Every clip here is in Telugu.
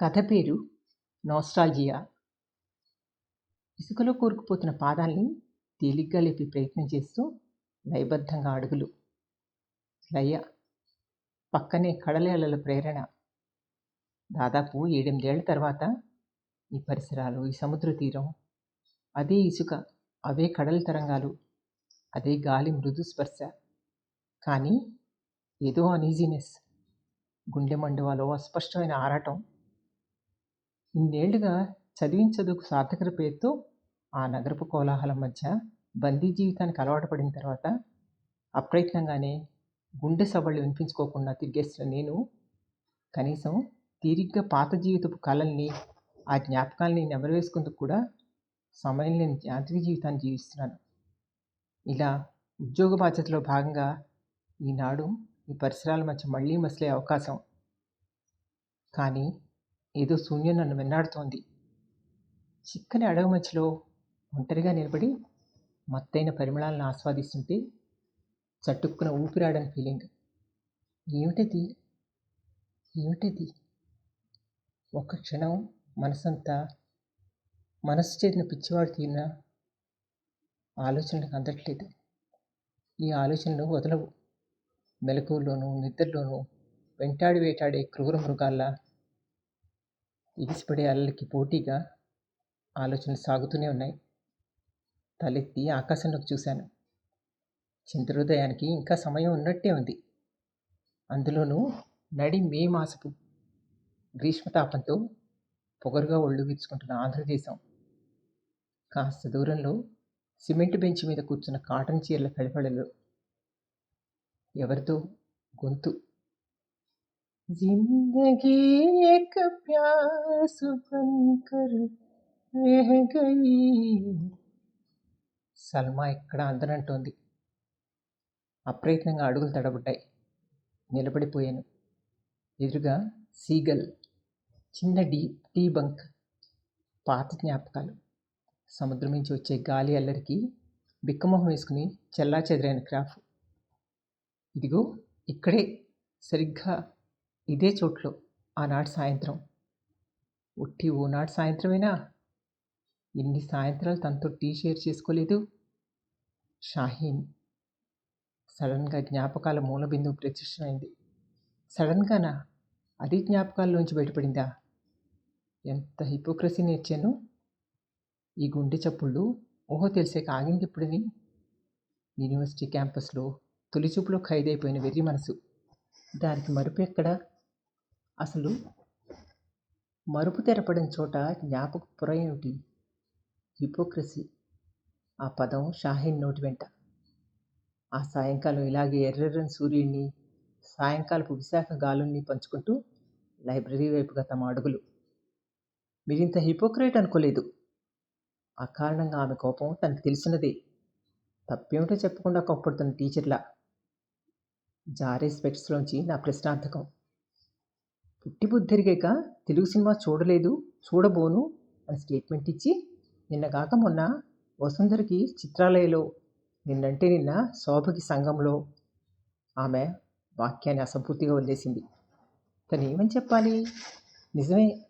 కథ పేరు నోస్టాల్జియా. ఇసుకలో కూరుకుపోతున్న పాదాల్ని తేలిగ్గా లేపే ప్రయత్నం చేస్తూ లయబద్ధంగా అడుగులు. లయ పక్కనే కడలేళ్ళ ప్రేరణ. దాదాపు ఏడెనిమిదేళ్ళ తర్వాత ఈ పరిసరాలు ఈ సముద్ర తీరం అదే ఇసుక అవే కడల తరంగాలు అదే గాలి మృదు స్పర్శ. కానీ ఏదో అనీజీనెస్ గుండె మండువాలో అస్పష్టమైన ఆరాటం ఇన్నేళ్ళుగా చదివించదుకు సార్థకర పేరుతో ఆ నగరపు కోలాహలం మధ్య బందీ జీవితానికి అలవాటు పడిన తర్వాత అప్రయత్నంగానే గుండె సవళ్ళు వినిపించుకోకుండా తిరిగేస్తున్న నేను కనీసం తీరిగ్గా పాత జీవితపు కళల్ని ఆ జ్ఞాపకాలని నెమరవేసుకుందుకు కూడా సమయం లేని యాంత్రిక జీవితాన్ని జీవిస్తున్నాను. ఇలా ఉద్యోగ బాధ్యతలో భాగంగా ఈనాడు ఈ పరిసరాల మధ్య మళ్ళీ మసిలే అవకాశం. కానీ ఏదో శూన్యం నన్ను వెన్నాడుతోంది చిక్కని అడవి మధ్యలో ఒంటరిగా నిలబడి మత్తైన పరిమళాలను ఆస్వాదిస్తుంటే చట్టుక్కున ఊపిరాడని ఫీలింగ్ ఏమిటది? ఏమిటది? ఒక క్షణం మనసంతా మనసు చేరిన పిచ్చివాడు తీరిన ఆలోచనలకు అందట్లేదు. ఈ ఆలోచనలు వదలవు. మెలకువలోనూ నిద్రలోనూ వెంటాడి వేటాడే క్రూర మృగాల్లా ఎగిసిపడే అలలకి పోటీగా ఆలోచనలు సాగుతూనే ఉన్నాయి. తలెత్తి ఆకాశంలోకి చూశాను. చంద్రోదయానికి ఇంకా సమయం ఉన్నట్టే ఉంది. అందులోనూ నడి మే మాసపు గ్రీష్మతాపంతో పొగరుగా ఒళ్ళు విరుచుకుంటున్న ఆంధ్రదేశం. కాస్త దూరంలో సిమెంట్ బెంచ్ మీద కూర్చున్న కాటన్ చీరల ఫెడఫెడలు ఎవరితో గొంతు जिंदगी एक प्यास बनकर रह గయి సల్మా ఇక్కడ అందనంటోంది అప్రయత్నంగా అడుగులు తడబడ్డాయి. నిలబడిపోయాను. ఎదురుగా సీగల్ చిన్న డీ టీ బంక్ పాత జ్ఞాపకాలు. సముద్రం నుంచి వచ్చే గాలి అల్లరికి బిక్కమొహం వేసుకుని చెల్లా చెదరైన క్రాఫ్. ఇదిగో ఇక్కడే సరిగ్గా ఇదే చోట్లో ఆనాటి సాయంత్రం. ఉట్టి ఓనాటి సాయంత్రమేనా? ఎన్ని సాయంత్రాలు తనతో టీ షేర్ చేసుకోలేదు? షాహీన్ సడన్గా జ్ఞాపకాల మూలబిందువు ప్రత్యక్షమైంది. సడన్గానా? అది జ్ఞాపకాల్లోంచి బయటపడిందా? ఎంత హిపోక్రసీ నేర్చాను? ఈ గుండె చప్పుళ్ళు ఊహో తెలిసాక ఆగింది ఎప్పుడని? యూనివర్సిటీ క్యాంపస్లో తొలిచూపులో ఖైదైపోయిన వెర్రి మనసు. దానికి మరుపు ఎక్కడ? అసలు మరుపు తెరపడిన చోట జ్ఞాపక పొర ఏమిటి? హిపోక్రసీ. ఆ పదం షాహీన్ నోటి వెంట. ఆ సాయంకాలం ఇలాగే ఎర్రెర్రని సూర్యుడిని సాయంకాలపు విశాఖ గాలుల్ని పంచుకుంటూ లైబ్రరీ వైపుగా తమ అడుగులు. మీరింత హిపోక్రేట్ అనుకోలేదు. ఆ కారణంగా ఆమె కోపం తనకు తెలిసినదే. తప్పేమిటో చెప్పకుండా కోప్పడుతున్న టీచర్లా. జారే స్పెక్ట్స్లోంచి నా ప్రశ్నార్థకం. పుట్టి బుద్ధిరిగాక తెలుగు సినిమా చూడలేదు చూడబోను అని స్టేట్మెంట్ ఇచ్చి నిన్న కాక మొన్న వసుంధరికి చిత్రాలయలో నిన్నంటే నిన్న శోభకి సంఘంలో ఆమె వాక్యాన్ని అసంపూర్తిగా వదిలేసింది. తను ఏమని చెప్పాలి? నిజమే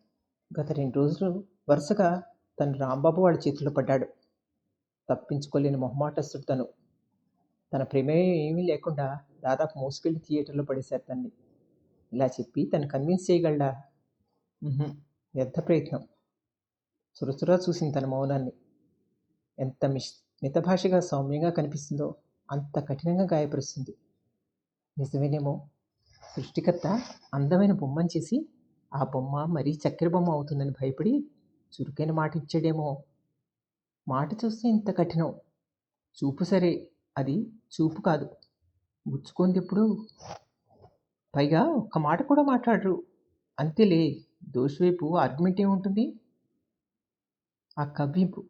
గత రెండు రోజులు వరుసగా తను రాంబాబు వాళ్ళ చేతిలో పడ్డాడు. తప్పించుకోలేని మొహమాటస్తుడు తను. తన ప్రమేయం ఏమీ లేకుండా దాదాపు మోసుకెళ్ళి థియేటర్లో పడేశారు తన్ని. ఇలా చెప్పి తను కన్విన్స్ చేయగలడా? వ్యర్థ ప్రయత్నం. చురచురా చూసింది తన మౌనాన్ని. ఎంత మిష్ మితభాషగా సౌమ్యంగా కనిపిస్తుందో అంత కఠినంగా గాయపరుస్తుంది. నిజమేనేమో. సృష్టికర్త అందమైన బొమ్మను చేసి ఆ బొమ్మ మరీ చక్కెర బొమ్మ అవుతుందని భయపడి చురుకైన మాట ఇచ్చాడేమో. మాట చూస్తే ఇంత కఠినం. చూపు సరే అది చూపు కాదు. గుచ్చుకుంది ఎప్పుడు పైగా ఒక్క మాట కూడా మాట్లాడరు. అంతేలే దోషవైపు ఆర్గ్యుమెంట్ ఏముంటుంది? ఆ కవ్వింపు.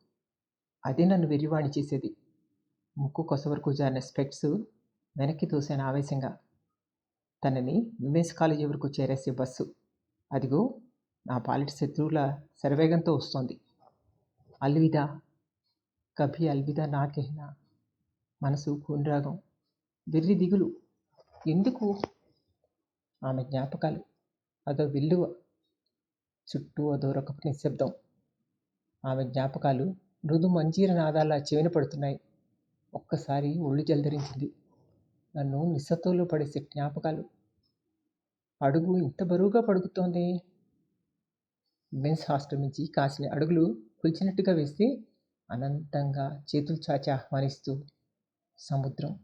అదే నన్ను వెర్రివాణి చేసేది. ముక్కు కొసవరకు జారిన స్పెక్ట్స్ వెనక్కి తోసాను ఆవేశంగా. తనని విమెన్స్ కాలేజీ వరకు చేరేసే బస్సు. అదిగో నా పాలిటి శత్రువుల శరవేగంతో వస్తోంది. అల్విదా. కభి అల్విదా నాకెహ్నా మనసు కూన్రాగం. వెర్రి దిగులు. ఎందుకు? ఆమె జ్ఞాపకాలు. అదో విల్లువ చుట్టూ అదోరకపు నిశ్శబ్దం ఆమె జ్ఞాపకాలు మృదు మంజీర నాదాల్లా చెవిన పడుతున్నాయి. ఒక్కసారి ఒళ్ళు జలధరించింది నన్ను నిస్సత్తువలో పడేసే జ్ఞాపకాలు. అడుగు ఇంత బరువుగా పడుకుతోంది. మెన్స్ హాస్టల్ నుంచి కాసిన అడుగులు కుల్చినట్టుగా వేస్తే అనంతంగా చేతులు చాచి ఆహ్వానిస్తూ సముద్రం.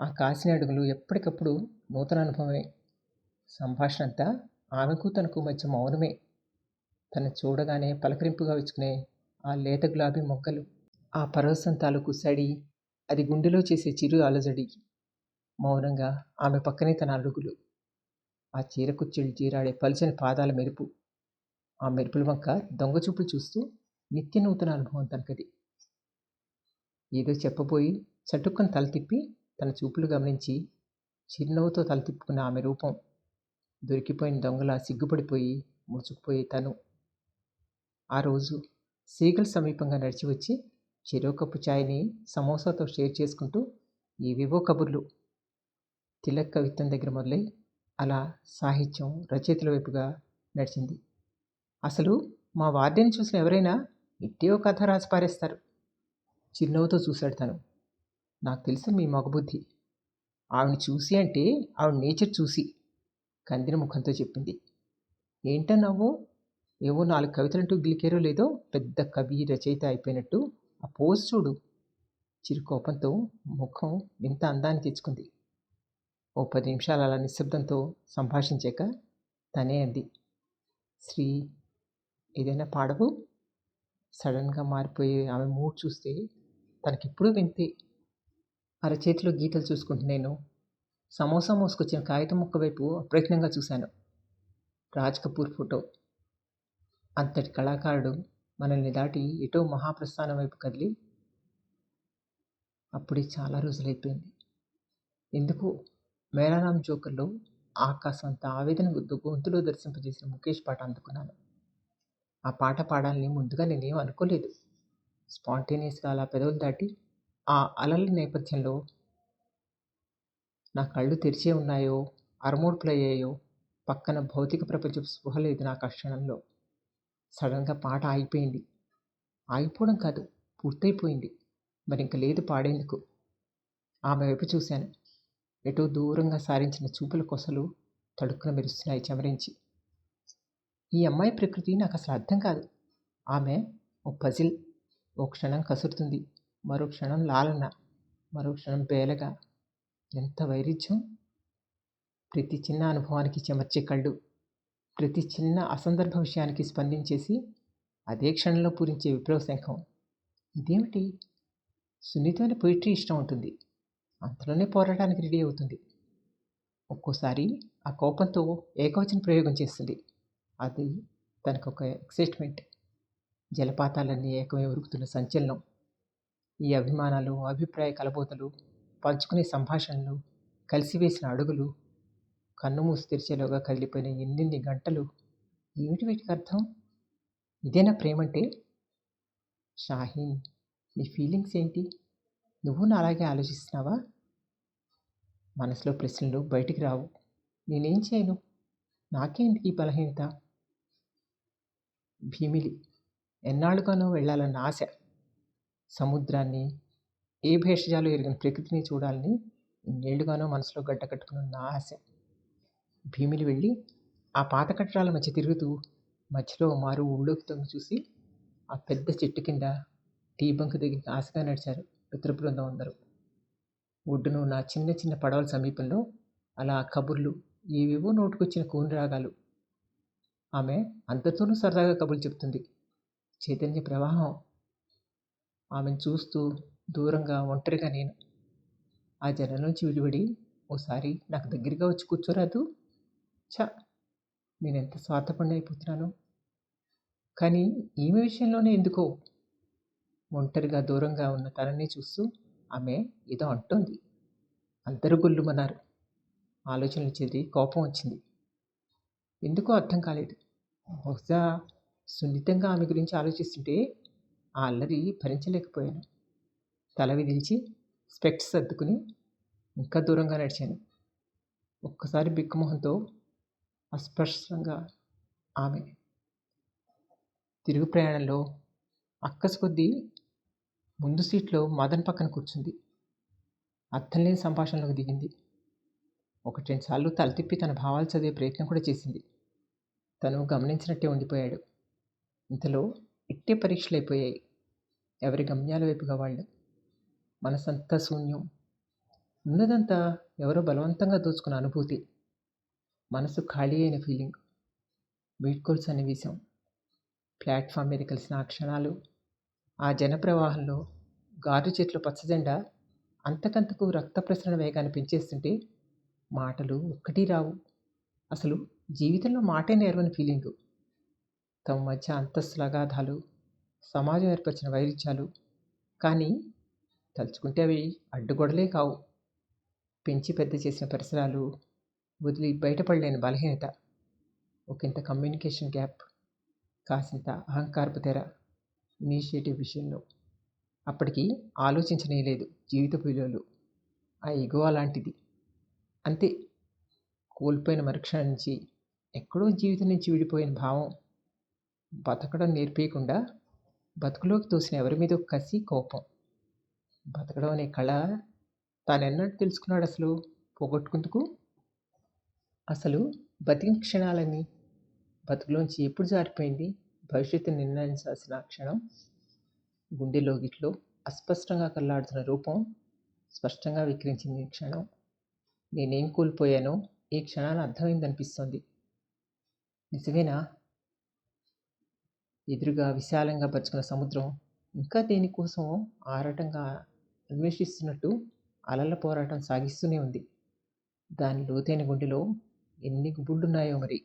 ఆ కాసిన అడుగులు ఎప్పటికప్పుడు నూతన అనుభవమే. సంభాషణ అంతా ఆమెకు తనకు మధ్య మౌనమే. తను చూడగానే పలకరింపుగా విచ్చుకునే ఆ లేత గులాబీ మొగ్గలు ఆ పరవశం తాలూకు సడి అది గుండెలో చేసే చిరు అలజడి. మౌనంగా ఆమె పక్కనే తన అడుగులు. ఆ చీర కుచ్చెళ్ళు జీరాడే పలుచని పాదాల మెరుపు. ఆ మెరుపుల వంక దొంగ చూపులు చూస్తూ నిత్య నూతన అనుభవం తనకది. ఏదో చెప్పబోయి చటుక్కను తల తిప్పి తన చూపులు గమనించి చిరునవ్వుతో తల తిప్పుకున్న ఆమె రూపం దొరికిపోయిన దొంగలా సిగ్గుపడిపోయి ముడుచుకుపోయే తను. ఆ రోజు సీగల్ సమీపంగా నడిచి వచ్చి చెరో కప్పు ఛాయ్ని సమోసాతో షేర్ చేసుకుంటూ ఏవేవో కబుర్లు. తిలక్ కవిత్వం దగ్గర మొదలై అలా సాహిత్యం రచయితల వైపుగా నడిచింది. అసలు మా వార్డెన్ చూసిన ఎవరైనా ఇట్టే కథ రాసి పారేస్తారు. చిరునవ్వుతో చూశాడు తను. నాకు తెలుసు మీ మగబుద్ధి. ఆవిడ చూసి అంటే ఆవిడ నేచర్ చూసి. కందిన ముఖంతో చెప్పింది. ఏంటన్నావు ఏవో నాలుగు కవితలంటూ గిలికేరో లేదో పెద్ద కవి రచయిత అయిపోయినట్టు. ఆ పోజ్ చూడు. చిరుకోపంతో ముఖం వింత అందాన్ని తెచ్చుకుంది. ఓ పది నిమిషాలు అలా నిశ్శబ్దంతో సంభాషించాక తనే అంది. శ్రీ ఏదైనా పాడవు? సడన్గా మారిపోయే ఆమె మూడ్ చూస్తే తనకిప్పుడూ వింతే. అరచేతిలో గీతలు చూసుకుంటున్నాను నేను సమోసా మోసుకొచ్చిన కాగితం ముక్క వైపు అప్రయత్నంగా చూశాను. రాజ్ కపూర్ ఫోటో. అంతటి కళాకారుడు మనల్ని దాటి ఎటో మహాప్రస్థానం వైపు కదిలి అప్పుడే చాలా రోజులైపోయింది. ఎందుకు? మేరారాం జోకర్లో ఆకాశం అంత ఆవేదన గొంతులో దర్శింపజేసిన ముఖేష్ పాట అందుకున్నాను. ఆ పాట పాడాలని ముందుగా నేనేం అనుకోలేదు. స్పాంటేనియస్గా అలా పెదవులు దాటి ఆ అలల నేపథ్యంలో నా కళ్ళు తెరిచే ఉన్నాయో అరమోడ్పులయ్యాయో పక్కన భౌతిక ప్రపంచం స్పృహ లేదు నాకు ఆ క్షణంలో సడన్గా పాట ఆగిపోయింది. ఆగిపోవడం కాదు పూర్తయిపోయింది. మరి ఇంక లేదు పాడేందుకు. ఆమె వైపు చూశాను. ఎటో దూరంగా సారించిన చూపుల కొసలు తడుక్కున మెరుస్తున్నాయి చెమరించి. ఈ అమ్మాయి ప్రకృతి నాకు అసలు అర్థం కాదు. ఆమె ఓ పజిల్. ఓ క్షణం కసురుతుంది. మరో క్షణం లాలన. మరో క్షణం బేలగా ఎంత వైరుధ్యం? ప్రతి చిన్న అనుభవానికి చెమర్చే కళ్ళు ప్రతి చిన్న అసందర్భ విషయానికి స్పందించేసి అదే క్షణంలో పూరించే విప్లవ శంఖం. ఇదేమిటి? సున్నితమైన పొయిట్రీ ఇష్టం ఉంటుంది. అంతలోనే పోరాటానికి రెడీ అవుతుంది. ఒక్కోసారి ఆ కోపంతో ఏకవచన ప్రయోగం చేస్తుంది. అది తనకు ఒక ఎక్సైట్మెంట్ జలపాతాలన్నీ ఏకమై ఉరుకుతున్న సంచలనం. ఈ అభిమానాలు అభిప్రాయ కలబోతలు పంచుకునే సంభాషణలు కలిసివేసిన అడుగులు కన్ను మూసి తెరిచేలోగా కదిలిపోయిన ఎన్నెన్ని గంటలు ఏమిటి వీటికి అర్థం? ఇదేనా ప్రేమంటే? షాహీన్ నీ ఫీలింగ్స్ ఏంటి? నువ్వు నా అలాగే ఆలోచిస్తున్నావా? మనసులో ప్రశ్నలు బయటికి రావు. నేనేం చేయను? నాకేంటి ఈ బలహీనత? భీమిలి ఎన్నాళ్ళుగానో వెళ్ళాలన్న ఆశ. సముద్రాన్ని ఏ భేషజాలు ఎరిగిన ప్రకృతిని చూడాలని నేడుగానో మనసులో గడ్డ కట్టుకున్న ఆశ. భీమిలి వెళ్ళి ఆ పాత కట్టడాల మధ్య తిరుగుతూ మధ్యలో మారు ఊళ్ళోకి తొంగి చూసి ఆ పెద్ద చెట్టు కింద టీ బంక్ దగ్గరికి ఆశగా నడిచారు మిత్ర బృందం అందరూ. ఒడ్డును నా చిన్న చిన్న పడవల సమీపంలో అలా కబుర్లు ఏవేవో నోటుకొచ్చిన కూని రాగాలు. ఆమె అంతతోనూ సరదాగా కబుర్లు చెప్తుంది చైతన్య ప్రవాహం. ఆమెను చూస్తూ దూరంగా ఒంటరిగా నేను. ఆ జనం నుంచి విడిపడి ఓసారి నాకు దగ్గరగా వచ్చి కూర్చోరాదు చ నేను ఎంత స్వార్థపడి అయిపోతున్నాను. కానీ ఈమె విషయంలోనే ఎందుకో? ఒంటరిగా దూరంగా ఉన్న తనని చూస్తూ ఆమె ఏదో అంటోంది. అందరూ గొల్లుమన్నారు. ఆలోచనలు చెదిరి కోపం వచ్చింది. ఎందుకో అర్థం కాలేదు. బహుశా సున్నితంగా ఆమె గురించి ఆలోచిస్తుంటే ఆ అల్లరి భరించలేకపోయాను. తల విదిల్చి స్పెక్ట్స్ సర్దుకుని ఇంకా దూరంగా నడిచాను. ఒక్కసారి బిక్కుమొహంతో అస్పష్టంగా ఆమె తిరుగు ప్రయాణంలో అక్కసు కొద్దీ ముందు సీట్లో మదన్ పక్కన కూర్చుంది. అర్థం లేని సంభాషణలోకి దిగింది. ఒకటి రెండు సార్లు తల తిప్పి తన భావాలు చదివే ప్రయత్నం కూడా చేసింది. తను గమనించినట్టే ఉండిపోయాడు. ఇంతలో ఇట్టే పరీక్షలు అయిపోయాయి ఎవరి గమ్యాల వైపుగా వాళ్ళు? మనసంతా శూన్యం. ఉన్నదంతా ఎవరో బలవంతంగా దోచుకున్న అనుభూతి. మనసు ఖాళీ అయిన ఫీలింగ్ వీడ్కోలు సన్నివేశం. ప్లాట్ఫామ్ మీద కలిసిన ఆ క్షణాలు. ఆ జనప్రవాహంలో గారు చెట్లు పచ్చజెండా అంతకంతకు రక్త ప్రసరణ వేగాన్ని పెంచేస్తుంటే మాటలు ఒక్కటి రావు. అసలు జీవితంలో మాటే నేర్వని ఫీలింగు తమ మధ్య అంతస్తులగాధాలు సమాజం ఏర్పరిచిన వైరుధ్యాలు. కానీ తలుచుకుంటే అవి అడ్డుగొడలే కావు. పెంచి పెద్ద చేసిన పరిసరాలు వదిలి బయటపడలేని బలహీనత. ఒకంత కమ్యూనికేషన్ గ్యాప్ కాసింత అహంకారపు తెర ఇనిషియేటివ్ విషయంలో. అప్పటికి ఆలోచించనే లేదు జీవిత విలువలు ఆ ఎగువ లాంటిది అంతే. కోల్పోయిన మరుక్షణం నుంచి ఎక్కడో జీవితం నుంచి విడిపోయిన భావం బతకడం నేర్పేయకుండా బతుకులోకి తోసిన ఎవరి మీద కసి కోపం. బతకడం అనే కళ తానెన్నట్టు తెలుసుకున్నాడు అసలు పోగొట్టుకుందుకు? అసలు బతికిన క్షణాలని బతుకులోంచి ఎప్పుడు జారిపోయింది? భవిష్యత్తు నిర్ణయించాల్సిన క్షణం? గుండెలో గిట్లో అస్పష్టంగా కల్లాడుతున్న రూపం స్పష్టంగా విక్రించింది క్షణం? నేనేం కోల్పోయానో? ఈ క్షణాన అర్థమైందనిపిస్తోంది. నిజమేనా? ఎదురుగా విశాలంగా పరుచుకున్న సముద్రం ఇంకా దేనికోసం ఆరాటంగా అన్వేషిస్తున్నట్టు అలల పోరాటం సాగిస్తూనే ఉంది. దాని లోతైన గుండెలో ఎన్ని గుబుళ్ళున్నాయో మరి.